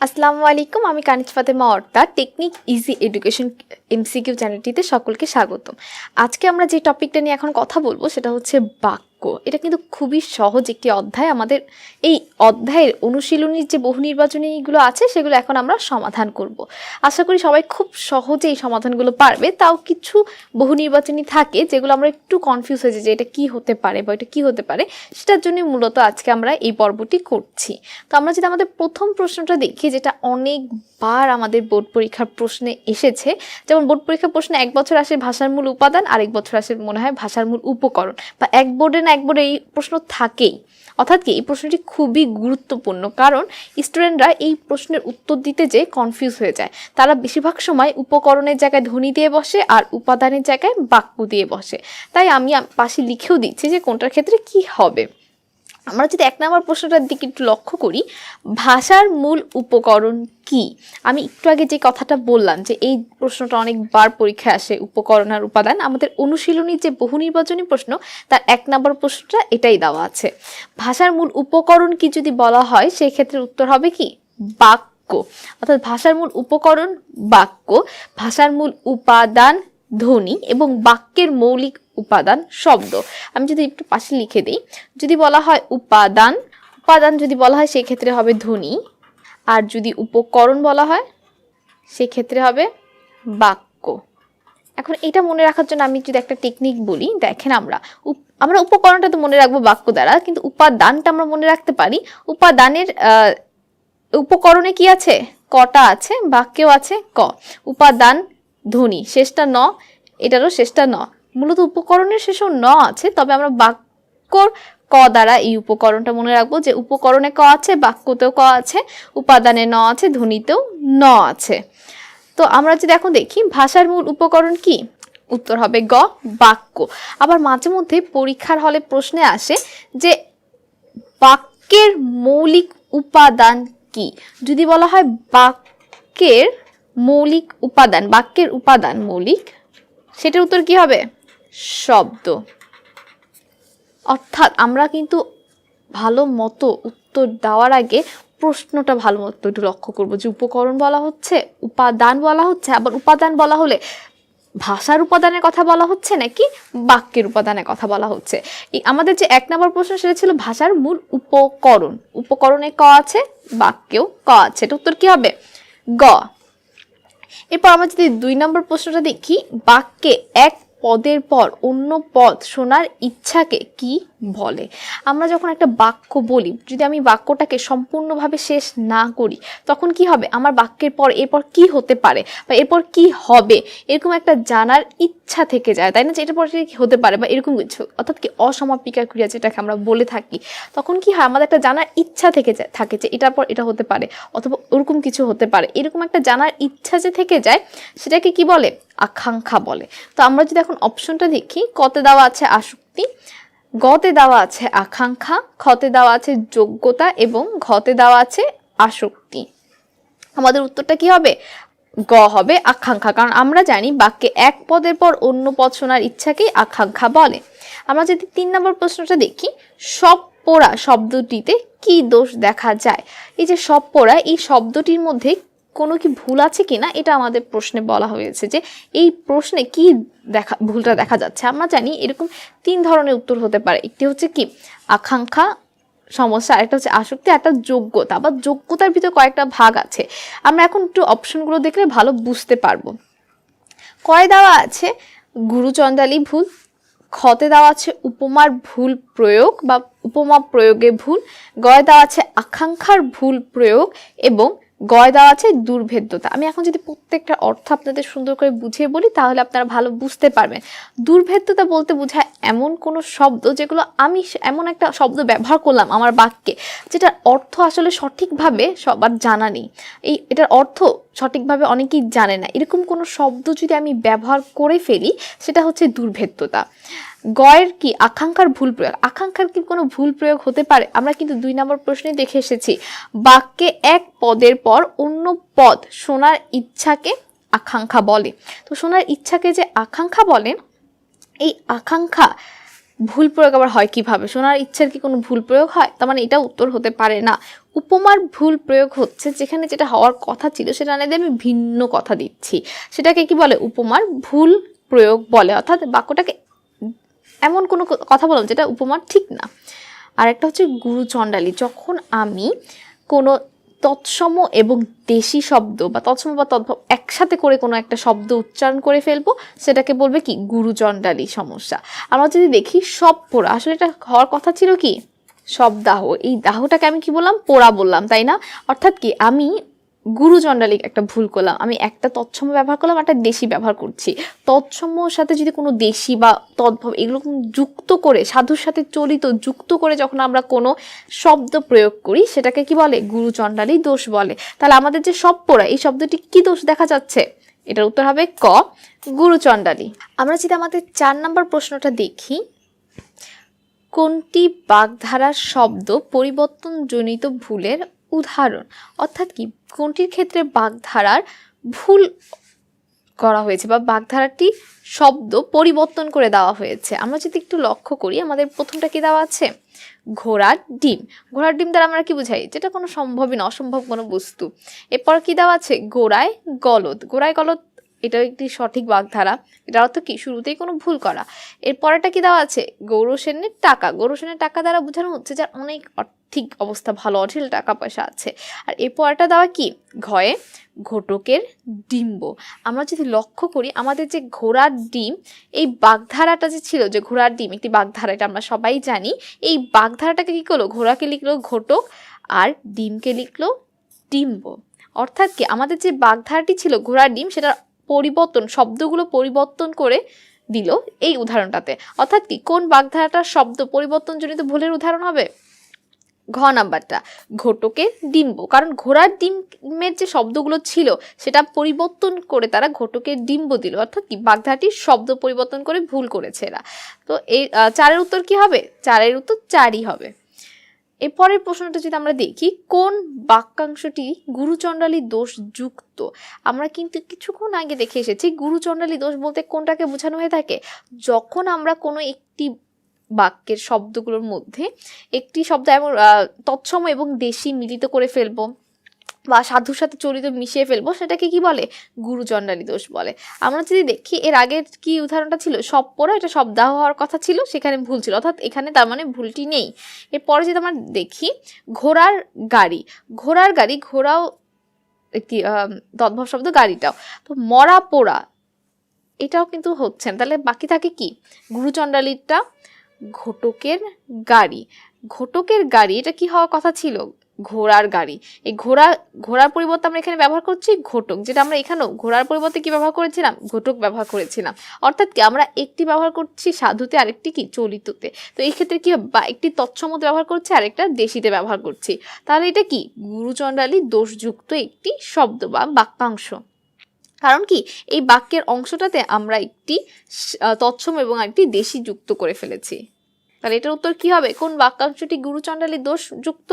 আসসালামু আলাইকুম, আমি কানিজ ফাতেমা অর্তা টেকনিক ইজি এডুকেশন এমসিকিউ চ্যানেলটিতে সকলকে স্বাগতম। আজকে আমরা যে টপিকটা নিয়ে এখন কথা বলব, সেটা হচ্ছে বাক্য এটা কিন্তু খুবই সহজ একটি অধ্যায়। আমাদের এই অধ্যায়ের অনুশীলনীর যে বহু নির্বাচনীগুলো আছে, সেগুলো এখন আমরা সমাধান করব। আশা করি সবাই খুব সহজে এই সমাধানগুলো পারবে। তাও কিছু বহু নির্বাচনী থাকে যেগুলো আমরা একটু কনফিউজ হয়েছে যে এটা কি হতে পারে বা এটা কি হতে পারে। সেটার জন্যই মূলত আজকে আমরা এই পর্বটি করছি। তো আমরা যদি আমাদের প্রথম প্রশ্নটা দেখি, যেটা অনেকবার আমাদের বোর্ড পরীক্ষার প্রশ্নে এসেছে, যেমন বোর্ড পরীক্ষার প্রশ্নে এক বছর আসে ভাষার মূল উপাদান, আরেক বছর আসে মনে হয় ভাষার মূল উপকরণ, বা এক বোর্ডে না একবার এই প্রশ্ন থাকেই। অর্থাৎ কি, এই প্রশ্নটি খুবই গুরুত্বপূর্ণ, কারণ স্টুডেন্টরা এই প্রশ্নের উত্তর দিতে যে কনফিউজ হয়ে যায়। তারা বেশিরভাগ সময় উপকরণের জায়গায় ধ্বনি দিয়ে বসে আর উপাদানের জায়গায় বাক্য দিয়ে বসে। তাই আমি পাশে লিখেও দিচ্ছি যে কোনটার ক্ষেত্রে কি হবে। আমরা যদি এক নম্বর প্রশ্নটার দিকে একটু লক্ষ্য করি, ভাষার মূল উপকরণ কি? আমি একটু আগে যে কথাটা বললাম যে এই প্রশ্নটা অনেকবার পরীক্ষায় আসে উপকরণ আর উপাদান, আমাদের অনুশীলনীর যে বহু নির্বাচনী প্রশ্ন, তার এক নম্বর প্রশ্নটা এটাই দেওয়া আছে। ভাষার মূল উপকরণ কি যদি বলা হয় সেই ক্ষেত্রে উত্তর হবে কি? বাক্য। অর্থাৎ ভাষার মূল উপকরণ বাক্য, ভাষার মূল উপাদান ধ্বনি এবং বাক্যের মৌলিক উপাদান শব্দ। আমি যদি একটু পাশে লিখে দিই, যদি বলা হয় উপাদান উপাদান যদি বলা হয় সেক্ষেত্রে হবে ধ্বনি, আর যদি উপকরণ বলা হয় সেক্ষেত্রে হবে বাক্য। এখন এটা মনে রাখার জন্য আমি যদি একটা টেকনিক বলি, দেখেন আমরা আমরা উপকরণটা তো মনে রাখব বাক্য দ্বারা, কিন্তু উপাদানটা আমরা মনে রাখতে পারি। উপাদানের উপকরণে কি আছে? কটা আছে, বাক্যেও আছে ক। উপাদান, ধ্বনি, শেষটা ন, এটারও শেষটা ন। মূলত উপকরণের শেষও ন আছে, তবে আমরা বাক্যর ক দ্বারা এই উপকরণটা মনে রাখব যে উপকরণে ক আছে, বাক্যতেও ক আছে, উপাদানে ন আছে, ধ্বনিতেও ন আছে। তো আমরা যদি এখন দেখি, ভাষার মূল উপকরণ কি? উত্তর হবে গ, বাক্য। আবার মাঝে মধ্যে পরীক্ষার হলে প্রশ্নে আসে যে বাক্যের মৌলিক উপাদান কি? যদি বলা হয় বাক্যের মৌলিক উপাদান, বাক্যের উপাদান মৌলিক, সেটার উত্তর কি হবে? শব্দ। অর্থাৎ আমরা কিন্তু ভালো মতো উত্তর দেওয়ার আগে প্রশ্নটা ভালো মতো একটু লক্ষ্য করব যে উপকরণ বলা হচ্ছে, উপাদান বলা হচ্ছে, আবার উপাদান বলা হলে ভাষার উপাদানের কথা বলা হচ্ছে নাকি বাক্যের উপাদানের কথা বলা হচ্ছে? আমাদের যে এক নম্বর প্রশ্ন সেটা ছিল ভাষার মূল উপকরণ। উপকরণে ক আছে? বাক্যেও ক আছে। এটা উত্তর কি হবে? গ। এরপর আমরা যদি দুই নম্বর প্রশ্নটা দেখি, বাক্যে এক পদের পর অন্য পদ শোনার ইচ্ছাকে কি বলে? আমরা যখন একটা বাক্য বলি, যদি আমি বাক্যটাকে সম্পূর্ণভাবে শেষ না করি, তখন কি হবে? আমার বাক্যের পর, এরপর কি হতে পারে? বা এরপর কি হবে? এরকম একটা জানার ইচ্ছা থেকে যায়, তাই না? যে এটার পর কি হতে পারে বা এরকম কিছু, অর্থাৎ কি অসমাপিকা ক্রিয়া যেটাকে আমরা বলে থাকি, তখন কি হয়? আমাদের একটা জানার ইচ্ছা থেকে যায়, থাকে যে এটার পর এটা হতে পারে, অথবা ওরকম কিছু হতে পারে। এরকম একটা জানার ইচ্ছা যে থেকে যায়, সেটাকে কি বলে? আকাঙ্ক্ষা বলে। তো আমরা যদি এখন অপশনটা দেখি, কতে দেওয়া আছে আসক্তি, গতে দেওয়া আছে আকাঙ্ক্ষা খতে দেওয়া আছে যোগ্যতা এবং ঘতে দেওয়া আছে আসক্তি। আমাদের উত্তরটা কি হবে? গ হবে আকাঙ্ক্ষা। কারণ আমরা জানি বাক্যে এক পদের পর অন্য পদ শোনার ইচ্ছাকেই আকাঙ্ক্ষা বলে। আমরা যদি তিন নম্বর প্রশ্নটা দেখি, সব পোড়া শব্দটিতে কি দোষ দেখা যায়? এই যে সব পোড়া, এই শব্দটির মধ্যে কোনো কি ভুল আছে কি না এটা আমাদের প্রশ্নে বলা হয়েছে যে এই প্রশ্নে কি দেখা, ভুলটা দেখা যাচ্ছে। আমরা জানি এরকম তিন ধরনের উত্তর হতে পারে। একটি হচ্ছে কি, আকাঙ্ক্ষা সমস্যা, আরেকটা হচ্ছে আসক্তি একটা যোগ্যতা। বা যোগ্যতার ভিতরে কয়েকটা ভাগ আছে। আমরা এখন একটু অপশনগুলো দেখলে ভালো বুঝতে পারব। কয় দেওয়া আছে? গুরুচন্দালি ভুল। খতে দেওয়া আছে উপমার ভুল প্রয়োগ বা উপমা প্রয়োগে ভুল। গয় দেওয়া আছে আকাঙ্ক্ষার ভুল প্রয়োগ এবং গয় দেওয়া আছে দুর্ভেদ্যতা। আমি এখন যদি প্রত্যেকটা অর্থ আপনাদের সুন্দর করে বুঝিয়ে বলি, তাহলে আপনারা ভালো বুঝতে পারবেন। দুর্ভেদ্যতা বলতে বোঝায় এমন কোনো শব্দ যেগুলো আমি এমন একটা শব্দ ব্যবহার করলাম আমার বাক্যে, যেটার অর্থ আসলে সঠিকভাবে সবার জানা নেই। এই, এটার অর্থ সঠিকভাবে অনেকেই জানে না। এরকম কোনো শব্দ যদি আমি ব্যবহার করে ফেলি, সেটা হচ্ছে দুর্ভেদ্যতা। গয়ের কি আকাঙ্ক্ষার ভুল প্রয়োগ? আকাঙ্ক্ষার কি কোনো ভুল প্রয়োগ হতে পারে? আমরা কিন্তু দুই নম্বর প্রশ্নে দেখে এসেছি। বাক্যে এক পদের পর অন্য পদ শোনার ইচ্ছাকে আকাঙ্ক্ষা বলে। তো শোনার ইচ্ছাকে যে আকাঙ্ক্ষা বলে, এই আকাঙ্ক্ষা ভুল প্রয়োগ আবার হয় কীভাবে? শোনার ইচ্ছার কি কোনো ভুল প্রয়োগ হয়? তার মানে এটা উত্তর হতে পারে না। উপমার ভুল প্রয়োগ হচ্ছে যেখানে যেটা হওয়ার কথা ছিল সেটা না আমি ভিন্ন কথা দিচ্ছি। সেটাকে কি বলে? উপমার ভুল প্রয়োগ বলে। অর্থাৎ বাক্যটাকে এমন কোনো কথা বললাম যেটা উপমার ঠিক না। আর একটা হচ্ছে গুরু গুরুচণ্ডালী যখন আমি কোনো তৎসম এবং দেশি শব্দ বা তৎসম বা তদ্ভব একসাথে করে কোনো একটা শব্দ উচ্চারণ করে ফেলব, সেটাকে বলবে কি? গুরুচণ্ডালী সমস্যা। আমরা যদি দেখি সব পোড়া, আসলে এটা হওয়ার কথা ছিল কি? সব দাহ। এই দাহটাকে আমি কি বললাম? পোড়া বললাম, তাই না? অর্থাৎ কি? আমি গুরুচণ্ডালী একটা ভুল করলাম। আমি একটা তৎসম ব্যবহার করলাম একটা দেশি ব্যবহার করছি। তৎসমর সাথে যদি কোনো দেশি বা তদ্ভব এগুলো যুক্ত করে, সাধুর সাথে চলিত, যুক্ত করে যখন আমরা কোনো শব্দ প্রয়োগ করি, সেটাকে কি বলে? গুরুচণ্ডালী দোষ বলে। তাহলে আমাদের যে সব পড়া এই শব্দটি কি দোষ দেখা যাচ্ছে? এটার উত্তর হবে ক, গুরুচণ্ডালী। আমরা যদি আমাদের চার নম্বর প্রশ্নটা দেখি, কোনটি বাগধারার শব্দ পরিবর্তনজনিত ভুলের উদাহরণ। অর্থাৎ কি? কোনটির ক্ষেত্রে বাগধারার ভুল করা হয়েছে বা বাগধারাটি শব্দ পরিবর্তন করে দেওয়া হয়েছে? আমরা যদি একটু লক্ষ্য করি, আমাদের প্রথমটা কি দেওয়া আছে? ঘোড়ার ডিম। ঘোড়ার ডিম দ্বারা আমরা কি বুঝাই? যেটা কোনো সম্ভবই না, অসম্ভব কোনো বস্তু। এরপর কি দেওয়া আছে? গোড়ায় গলদ। গোড়ায় গলদ এটাও একটি সঠিক বাগধারা। এটার অর্থ কি? শুরুতেই কোনো ভুল করা। এর পরেরটা কি দেওয়া আছে? গৌর সেনের টাকা। গৌর সেনের টাকা দ্বারা বোঝানো হচ্ছে যার অনেক আর্থিক অবস্থা ভালো, অঢেল টাকা পয়সা আছে। আর এর পরেরটা দেওয়া কি? ঘয়ে ঘটকের ডিম্ব। আমরা যদি লক্ষ্য করি, আমাদের যে ঘোড়ার ডিম, এই বাগধারাটা যে ছিল, যে ঘোড়ার ডিম, একটি বাগধারা, এটা আমরা সবাই জানি, এই বাগধারাটাকে কী করল? ঘোড়াকে লিখলো ঘটক, আর ডিমকে লিখলো ডিম্ব। অর্থাৎ কি? আমাদের যে বাগধারাটি ছিল, ঘোড়ার ডিম, সেটার পরিবর্তন, শব্দগুলো পরিবর্তন করে দিল এই উদাহরণটাতে। অর্থাৎ কি, কোন বাগধারাটার শব্দ পরিবর্তনজনিত ভুলের উদাহরণ হবে? ঘ নাম্বারটা, ঘটকে ডিম্ব। কারণ ঘোড়ার ডিমের যে শব্দগুলো ছিল, সেটা পরিবর্তন করে তারা ঘটকের ডিম্ব দিল। অর্থাৎ কি বাগধারাটির শব্দ পরিবর্তন করে ভুল করেছে এরা। তো এই চারের উত্তর কি হবে? চারের উত্তর চারই হবে। এর পরের প্রশ্নটা যদি আমরা দেখি, কোন বাক্যাংশটি গুরুচণ্ডালী দোষ যুক্ত? আমরা কিন্তু কিছুক্ষণ আগে দেখে এসেছি গুরুচণ্ডালী দোষ বলতে কোনটাকে বোঝানো হয়ে থাকে? যখন আমরা কোনো একটি বাক্যের শব্দগুলোর মধ্যে একটি শব্দ এমন তৎসম এবং দেশি মিলিত করে ফেলব বা সাধুর সাথে চরিত মিশিয়ে ফেলব, সেটাকে কি বলে? গুরুচণ্ডালী দোষ বলে। আমরা যদি দেখি, এর আগের কি উদাহরণটা ছিল? সব পড়া এটা শব্দাহ হওয়ার কথা ছিল, সেখানে ভুল ছিল। অর্থাৎ এখানে তার মানে ভুলটি নেই। এরপরে যদি আমরা দেখি, ঘোড়ার গাড়ি। ঘোড়ার গাড়ি, ঘোড়াও একটি তদ্ভব শব্দ গাড়িটাও। তো মরা পোড়া এটাও কিন্তু হচ্ছে তাহলে বাকি থাকে কি? গুরুচণ্ডালীটা ঘটকের গাড়ি। ঘটকের গাড়ি, এটা কি হওয়ার কথা ছিল? ঘোড়ার গাড়ি। এই ঘোড়া, ঘোড়ার পরিবর্তে আমরা এখানে ব্যবহার করছি ঘটক, যেটা আমরা এখানেও ঘোড়ার পরিবর্তে কি ব্যবহার করেছিলাম? ঘটক ব্যবহার করেছিলাম। অর্থাৎ কি আমরা একটি ব্যবহার করছি সাধুতে, আরেকটি কি চলিততে। তো এই ক্ষেত্রে কি? বা একটি তৎসমতে ব্যবহার করছি, আরেকটা দেশিতে ব্যবহার করছি। তাহলে এটা কি? গুরুচণ্ডালী দোষযুক্ত একটি শব্দ বা বাক্যাংশ। কারণ কি? এই বাক্যের অংশটাতে আমরা একটি তৎসম এবং একটি দেশি যুক্ত করে ফেলেছি। তাহলে এটার উত্তর কি হবে? কোন বাক্যাংশটি গুরুচণ্ডালী দোষ যুক্ত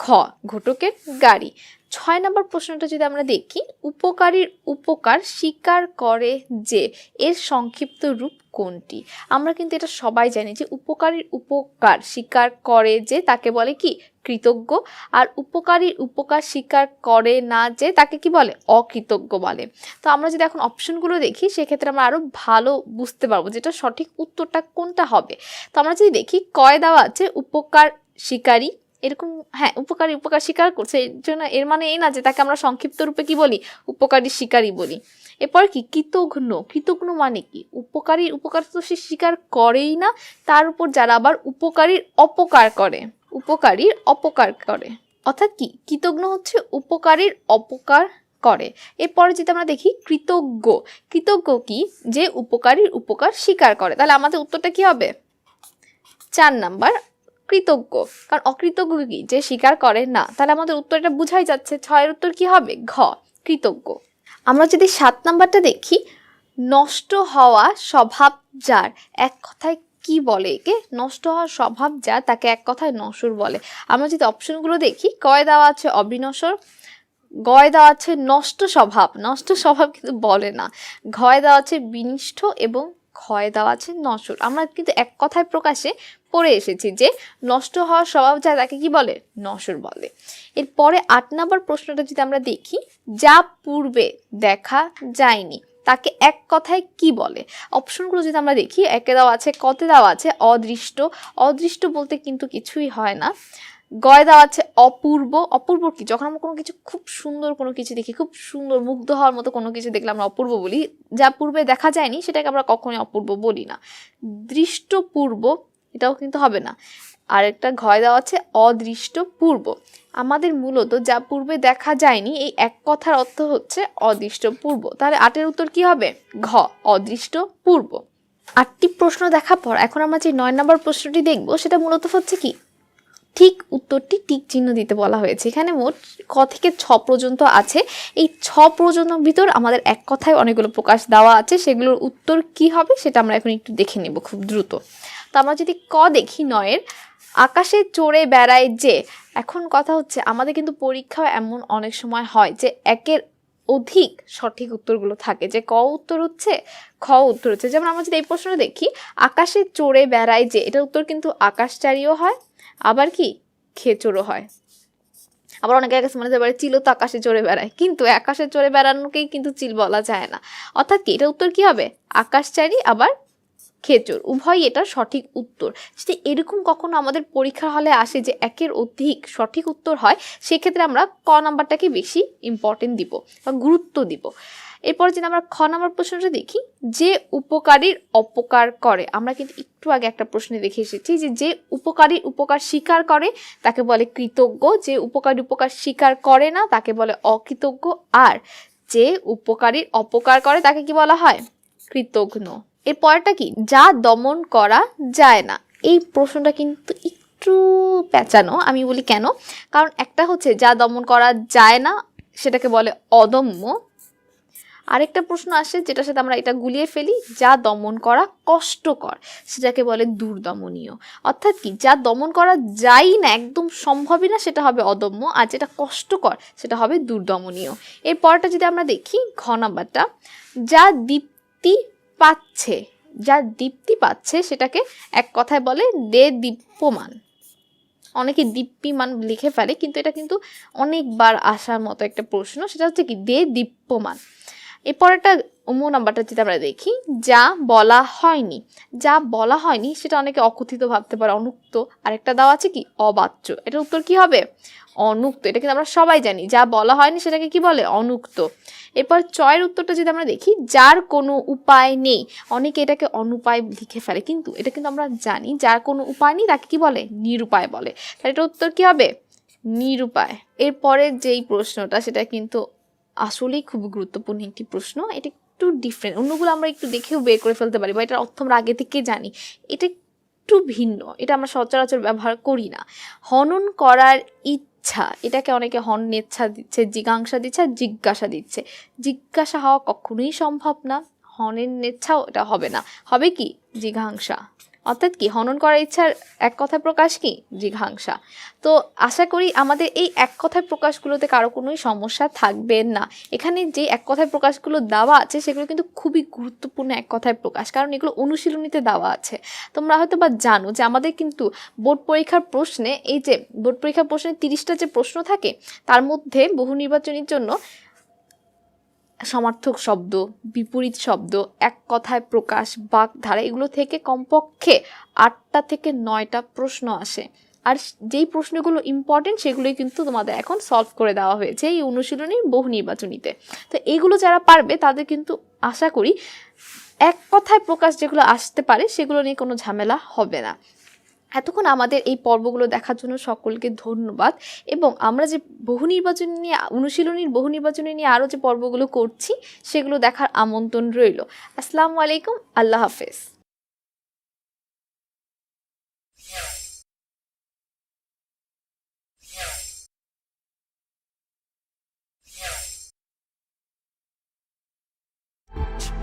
খ, ঘটকের গাড়ি। ছয় নম্বর প্রশ্নটা যদি আমরা দেখি, উপকারীর উপকার স্বীকার করে যে, এর সংক্ষিপ্ত রূপ কোনটি? আমরা কিন্তু এটা সবাই জানি যে, উপকারীর উপকার স্বীকার করে যে, তাকে বলে কি? কৃতজ্ঞ। আর উপকারীর উপকার স্বীকার করে না যে, তাকে কি বলে? অকৃতজ্ঞ বলে। তো আমরা যদি এখন অপশনগুলো দেখি, সেক্ষেত্রে আমরা আরও ভালো বুঝতে পারব যেটা সঠিক উত্তরটা কোনটা হবে। তো আমরা যদি দেখি, কয় দেওয়া আছে? উপকার শিকারী এরকম হ্যাঁ উপকারী, উপকার স্বীকার করছে। এর জন্য এর মানে এই না যে তাকে আমরা সংক্ষিপ্ত রূপে কি বলি? উপকারী শিকারী বলি। এরপর কি? কৃতঘ্ন। কৃতঘ্ন মানে কি? উপকারীর উপকার তো সে স্বীকার করেই না, তার উপর যারা আবার উপকারীর অপকার করে। উপকারীর অপকার করে। অর্থাৎ কি? কৃতজ্ঞ হচ্ছে উপকারীর অপকার করে। এরপরে যদি আমরা দেখি, কৃতজ্ঞ। কৃতজ্ঞ কি? যে উপকারীর উপকার স্বীকার করে। তাহলে আমাদের উত্তরটা কি হবে? চার নাম্বার কৃতজ্ঞ কারণ অকৃতজ্ঞ কি? যে স্বীকার করে, না। তাহলে আমাদের উত্তরটা বুঝাই যাচ্ছে। ছয়ের উত্তর কি হবে? ঘ, কৃতজ্ঞ। আমরা যদি সাত নাম্বারটা দেখি, নষ্ট হওয়া স্বভাব যার, এক কথায় কি বলে একে? নষ্ট হওয়ার স্বভাব যার, তাকে এক কথায় নসর বলে। আমরা যদি অপশনগুলো দেখি, কয় দেওয়া আছে? অবিনসর গয় দেওয়া আছে নষ্ট স্বভাব। নষ্ট স্বভাব কিন্তু বলে না। ঘয় দেওয়া আছে বিনিষ্ঠ এবং ক্ষয় দেওয়া আছে, নশ্বর। আমরা কিন্তু এক কথায় প্রকাশে পড়ে এসেছি যে নষ্ট হওয়ার স্বভাব যায় তাকে কি বলে? নশ্বর বলে। এরপরে আট নম্বর প্রশ্নটা যদি আমরা দেখি, যা পূর্বে দেখা যায়নি, তাকে এক কথায় কি বলে? অপশনগুলো যদি আমরা দেখি, একে দেওয়া আছে, কতে দেওয়া আছে, অদৃষ্ট। অদৃষ্ট বলতে কিন্তু কিছুই হয় না। গয় দেওয়া আছে অপূর্ব। অপূর্ব কি? যখন আমরা কোনো কিছু খুব সুন্দর কোনো কিছু দেখি, খুব সুন্দর মুগ্ধ হওয়ার মতো কোনো কিছু দেখলে আমরা অপূর্ব বলি। যা পূর্বে দেখা যায়নি সেটাকে আমরা কখনোই অপূর্ব বলি না। দৃষ্টপূর্ব, এটাও কিন্তু হবে না। আরেকটা ঘয় দেওয়া আছে অদৃষ্ট পূর্ব আমাদের মূলত যা পূর্বে দেখা যায়নি, এই এক কথার অর্থ হচ্ছে অদৃষ্ট পূর্ব তাহলে আটের উত্তর কি হবে? ঘ অদৃষ্ট পূর্ব আটটি প্রশ্ন দেখার পর এখন আমরা যে নয় নম্বর প্রশ্নটি দেখব, সেটা মূলত হচ্ছে কি? ঠিক উত্তরটি টিক চিহ্ন দিতে বলা হয়েছে। এখানে মোট ক থেকে ছ পর্যন্ত আছে। এই ছ পর্যন্ত ভিতর আমাদের এক কথায় অনেকগুলো প্রকাশ দেওয়া আছে। সেগুলোর উত্তর কি হবে সেটা আমরা এখন একটু দেখে নেব খুব দ্রুত। তো আমরা যদি ক দেখি নয়ের, আকাশে চড়ে বেড়ায় যে, এখন কথা হচ্ছে আমাদের কিন্তু পরীক্ষা এমন অনেক সময় হয় যে, একের অধিক সঠিক উত্তরগুলো থাকে। যে ক উত্তর হচ্ছে, খ উত্তর হচ্ছে। যেমন আমরা যদি এই প্রশ্নটা দেখি, আকাশে চড়ে বেড়ায় যে, এটার উত্তর কিন্তু আকাশচারীও হয়, আবার কি? খেচোরও হয়। আবার অনেকে কাছে মনে হতে পারে চিলও তো আকাশে চড়ে বেড়ায়। কিন্তু আকাশে চড়ে বেড়ানোকেই কিন্তু চিল বলা যায় না। অর্থাৎ কি? এটা উত্তর কি হবে? আকাশচারী, আবার খেচর উভয় এটা সঠিক উত্তর। যদি এরকম কখনো আমাদের পরীক্ষা হলে আসে যে একের অধিক সঠিক উত্তর হয়, সেক্ষেত্রে আমরা ক নাম্বারটাকে বেশি ইম্পর্টেন্ট দিব বা গুরুত্ব দিব। এরপর যদি আমরা খ নাম্বার প্রশ্নটা দেখি, যে উপকারীর অপকার করে, আমরা কিন্তু একটু আগে একটা প্রশ্নে দেখে এসেছি যে যে উপকারীর উপকার স্বীকার করে, তাকে বলে কৃতজ্ঞ। যে উপকারী উপকার স্বীকার করে না, তাকে বলে অকৃতজ্ঞ। আর যে উপকারীর অপকার করে, তাকে কি বলা হয়? কৃতজ্ঞ এর পরেরটা কি? যা দমন করা যায় না। এই প্রশ্নটা কিন্তু একটু পেঁচানো আমি বলি কেন? কারণ একটা হচ্ছে যা দমন করা যায় না, সেটাকে বলে অদম্য। আরেকটা প্রশ্ন আসে, যেটার সাথে আমরা এটা গুলিয়ে ফেলি, যা দমন করা কষ্টকর, সেটাকে বলে দুর্দমনীয়। অর্থাৎ কি? যা দমন করা যায় না, একদম সম্ভবই না, সেটা হবে অদম্য, আর যেটা কষ্টকর, সেটা হবে দুর্দমনীয়। এর পরটা যদি আমরা দেখি, ঘ নাম্বারটা, যা দীপ্তি পাচ্ছে, যার দীপ্তি পাচ্ছে সেটাকে এক কথায় বলে দে দীপ্যমান। অনেকে দীপ্যমান লিখে ফেলে, কিন্তু এটা কিন্তু অনেকবার আসার মতো একটা প্রশ্ন, সেটা হচ্ছে কি দে দীপ্যমান। এরপর একটা অমু নাম্বারটা যদি আমরা দেখি, যা বলা হয়নি। যা বলা হয়নি, সেটা অনেকে অকথিত ভাবতে পারে, অনুক্ত। আরেকটা দেওয়া আছে কি? অবাচ্য। এটার উত্তর কি হবে? অনুক্ত। এটা কিন্তু আমরা সবাই জানি। যা বলা হয়নি, সেটাকে কি বলে? অনুক্ত। এরপর চয়ের উত্তরটা যদি আমরা দেখি, যার কোনো উপায় নেই। অনেকে এটাকে অনুপায় লিখে ফেলে, কিন্তু এটা কিন্তু আমরা জানি, যার কোনো উপায় নেই, তাকে কি বলে? নিরুপায় বলে। তাহলে এটা উত্তর কি হবে? নিরুপায়। এরপরে যেই প্রশ্নটা, সেটা কিন্তু আসলেই খুব গুরুত্বপূর্ণ একটি প্রশ্ন। এটা একটু ডিফারেন্ট অন্যগুলো আমরা একটু দেখেও বের করে ফেলতে পারি বা এটার অর্থ আমরা আগে থেকে জানি। এটা একটু ভিন্ন। এটা আমরা সচরাচর ব্যবহার করি না। হনন করার ইচ্ছা, এটাকে অনেকে হন্যেচ্ছা দিচ্ছে, জিজ্ঞাসা দিচ্ছে, আর জিজ্ঞাসা দিচ্ছে। জিজ্ঞাসা হওয়া কখনোই সম্ভব না। হনের নেচ্ছাও এটা হবে না। হবে কি? জিঘাংসা অর্থাৎ কি? হনন করার ইচ্ছার এক কথায় প্রকাশ কি? জিঘাংসা। তো আশা করি আমাদের এই এক কথায় প্রকাশগুলোতে কারও কোনোই সমস্যা থাকবে না। এখানে যে এক কথায় প্রকাশগুলো দেওয়া আছে, সেগুলো কিন্তু খুবই গুরুত্বপূর্ণ এক কথায় প্রকাশ। কারণ এগুলো অনুশীলনীতে দেওয়া আছে। তোমরা হয়তো বা জানো যে আমাদের কিন্তু বোর্ড পরীক্ষার প্রশ্নে এই যে বোর্ড পরীক্ষার প্রশ্নে তিরিশটা যে প্রশ্ন থাকে, তার মধ্যে বহু নির্বাচনের জন্য সমার্থক শব্দ, বিপরীত শব্দ, এক কথায় প্রকাশ, বাগধারা এগুলো থেকে কমপক্ষে আটটা থেকে নয়টা প্রশ্ন আসে। আর যেই প্রশ্নগুলো ইম্পর্টেন্ট সেগুলোই কিন্তু তোমাদের এখন সলভ করে দেওয়া হয়েছে এই অনুশীলনী বহু নির্বাচনীতে। তো এইগুলো যারা পারবে তাদের কিন্তু আশা করি এক কথায় প্রকাশ যেগুলো আসতে পারে সেগুলো নিয়ে কোনো ঝামেলা হবে না। এতক্ষণ আমাদের এই পর্বগুলো দেখার জন্য সকলকে ধন্যবাদ এবং আমরা যে বহু নির্বাচন নিয়ে, অনুশীলনীর বহু নির্বাচনী নিয়ে আরও যে পর্বগুলো করছি, সেগুলো দেখার আমন্ত্রণ রইল। আসসালাম আলাইকুম, আল্লাহ হাফেজ। you